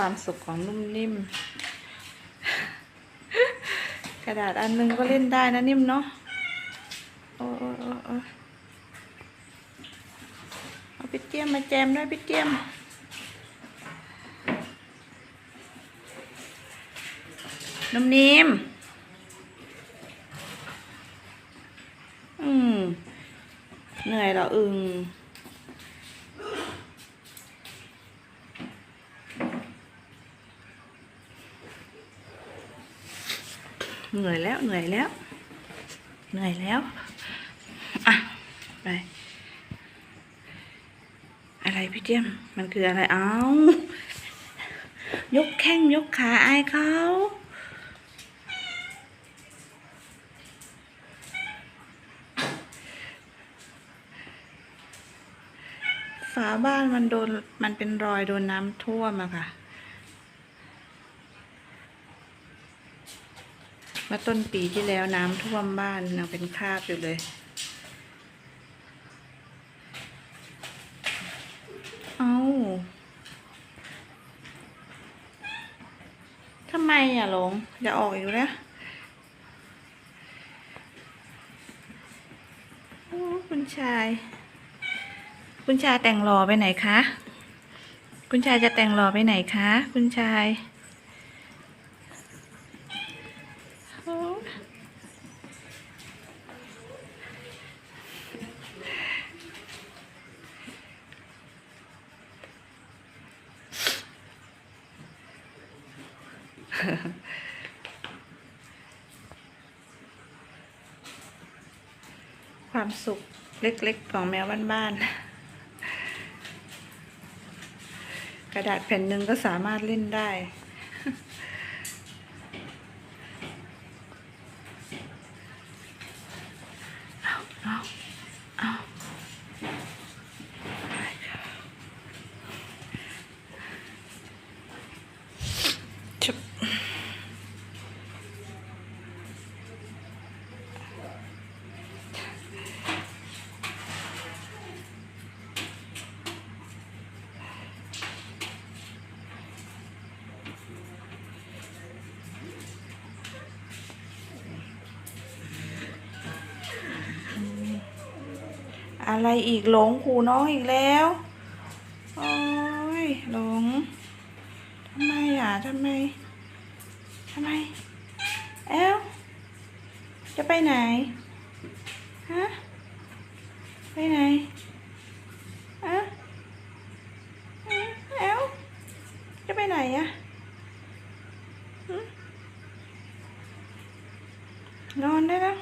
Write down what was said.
ความสุขของนุ่มนิ่ม กระดาษอันหนึงก็เล่นได้นะนิ่มเนาะโอ้โอ้โอ้โอเอาพี่เจียมมาแจมด้วยพี่เจียมนุ่มนิ่ม อืม เหนื่อยเหรออึง เหนื่อยแล้วเหนื่อยแล้ว เหนื่อยแล้ว อะ ไป อะไรพี่เจียม มันคืออะไร เอา ยกแข้งยกขาไอเขาฝาบ้านมันโดน มันเป็นรอยโดนน้ำท่วมอะค่ะ มื่อต้นปีที่แล้วน้ำท่วมบ้านยังเป็นคราบอยู่เลย เอาทำไมอะหลง อย่าออกอีกแล้วโอ้คุณชาย คุณชายแต่งหล่อไปไหนคะ คุณชายจะแต่งหล่อไปไหนคะ คุณชายโอ้ ความสุขเล็กๆ ของแมวบ้านๆ กระดาษแผ่นหนึ่งก็สามารถเล่นได้ อะไรอีกหลงขู่น้องอีกแล้วโอ้ยหลงทำไมอะทำไมทำไมแอลจะไปไหนฮะไปไหนอะอะแอลจะไปไหนอะนอนได้แล้ว